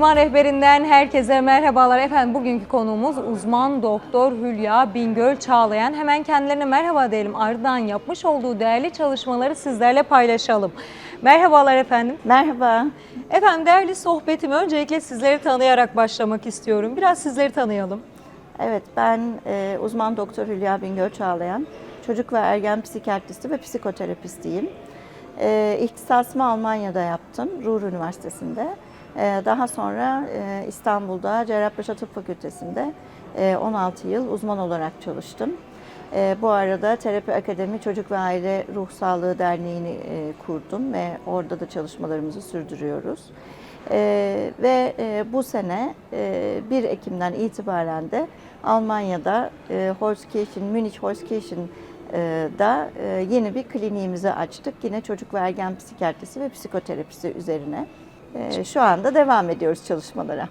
Uzman rehberinden herkese merhabalar. Efendim bugünkü konuğumuz uzman doktor Hülya Bingöl Çağlayan. Hemen kendilerine merhaba diyelim. Ardından yapmış olduğu değerli çalışmaları sizlerle paylaşalım. Merhabalar efendim. Merhaba. Efendim değerli sohbetimi öncelikle sizleri tanıyarak başlamak istiyorum. Biraz sizleri tanıyalım. Evet ben e, uzman doktor Hülya Bingöl Çağlayan. Çocuk ve ergen psikiyatristi ve psikoterapistiyim. E, ihtisasımı Almanya'da yaptım, Ruhr Üniversitesi'nde. E, daha sonra e, İstanbul'da Cerrahpaşa Tıp Fakültesi'nde e, 16 yıl uzman olarak çalıştım. E, bu arada Terapi Akademi Çocuk ve Aile Ruh Sağlığı Derneği'ni e, kurdum ve orada da çalışmalarımızı sürdürüyoruz. E, ve e, bu sene e, 1 Ekim'den itibaren de Almanya'da e, Holzkirchen, Münih Holzkirchen e, da e, yeni bir kliniğimizi açtık. Yine çocuk ve ergen psikiyatrisi ve psikoterapisi üzerine. E, Şu anda devam ediyoruz çalışmalara.